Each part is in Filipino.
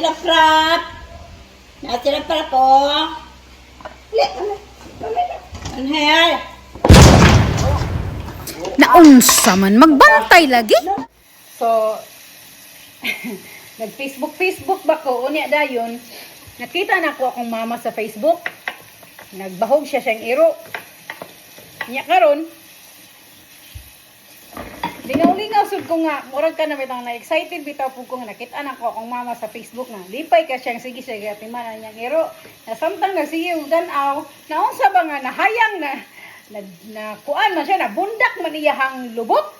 sila prap. Na sila prap oh. Le, ano? Anhel. Naunsa man magbantay lagi. So, nag-Facebook, Facebook ba ko, unya dayon, nakita na ko akong mama sa Facebook, nagbahog siya siyang iro. Nya karon, lingaw-lingaw sud ko nga, murag ka na bitang na-excited bitaw po ko nga nakita na ko akong mama sa Facebook nga, lipay ka siyang sige siya gatiman na niyang iro. Na samtang nagsige og dan-aw, naunsa ba nga nahayang na na, na kuan man siya na bundak man iyahang lubot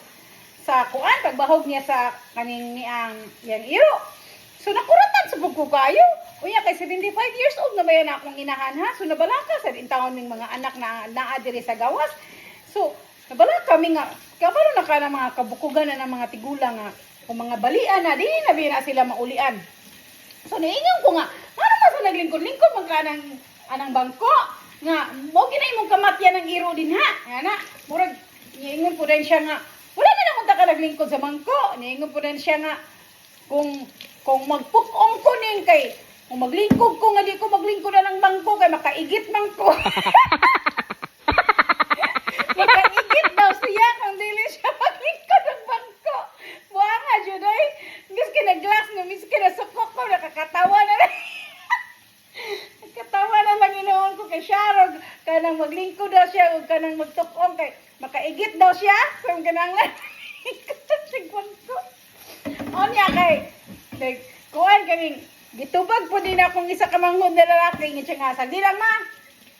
sa kuan pagbahog niya sa kaning niyang yang iro. So nakuratan sa pagko kayo. Unya kay 75 years old na ba yan akong inahan ha? So nabalaka sa intawon ning mga anak na naa diri sa gawas. So nabalaka kami nga kabalo na ka ng mga kabukugan na ng mga tigulang nga kung mga balian na di na biya na sila maulian. So niingon ko nga, ano man sa naglingkod-lingkod man ka ng anang bangko nga mo ginay mong kamatyan ng iro din ha. Ana, murag niingon po din siya nga wala na naman ta ka naglingkod sa bangko. Niingon po din siya nga kung kung magpukong ko ning kay kung maglingkod ko nga di ko maglingkod na ng bangko kay makaigit man ko. makaigit daw siya kung dili siya maglingkod ng bangko. Buha nga, Juday. Gusto kinaglas no, miss kinasukok ko, nakakatawa na lang. Nakatawa na lang inoon ko kay Sharog. Kanang maglingkod daw siya, o kanang magtukong kay makaigit daw siya. So, kanang lang. Sigwan ko. O niya kay, kay, kuhan kaming, gitubag po din akong isa ka manghod na lalaki. Nga siya nga, sagdi lang ma.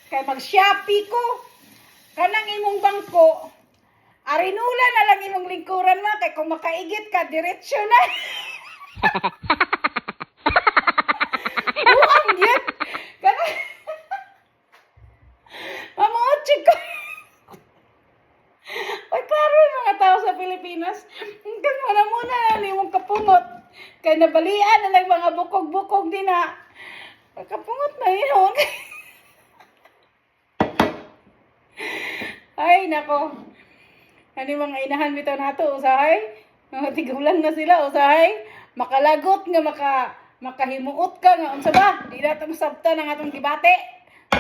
Kay mag-shopee ko. Kanang imong bangko, arinula na lang imong lingkuran ma. Kay kung makaigit ka, diretsyo na. Buang yun. Kanang, Mamuotsi ko. Ay, klaro yung mga tao sa Pilipinas. Hanggang wala muna na imong kapungot. Kaya nabalian na mga bukog-bukog din na. Kapungot na yun. Ay, nako. Ano mga inahan bitaw nato, usahay? Mga tigulang na sila, usahay? Makalagot nga maka makahimuot ka nga unsa ba? Di na tamo sabta ng atong debate.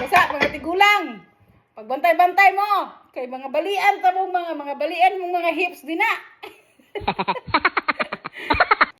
Usa mga tigulang. Pagbantay-bantay mo kay mga balian ta mo mga mga balian mo mga hips din na.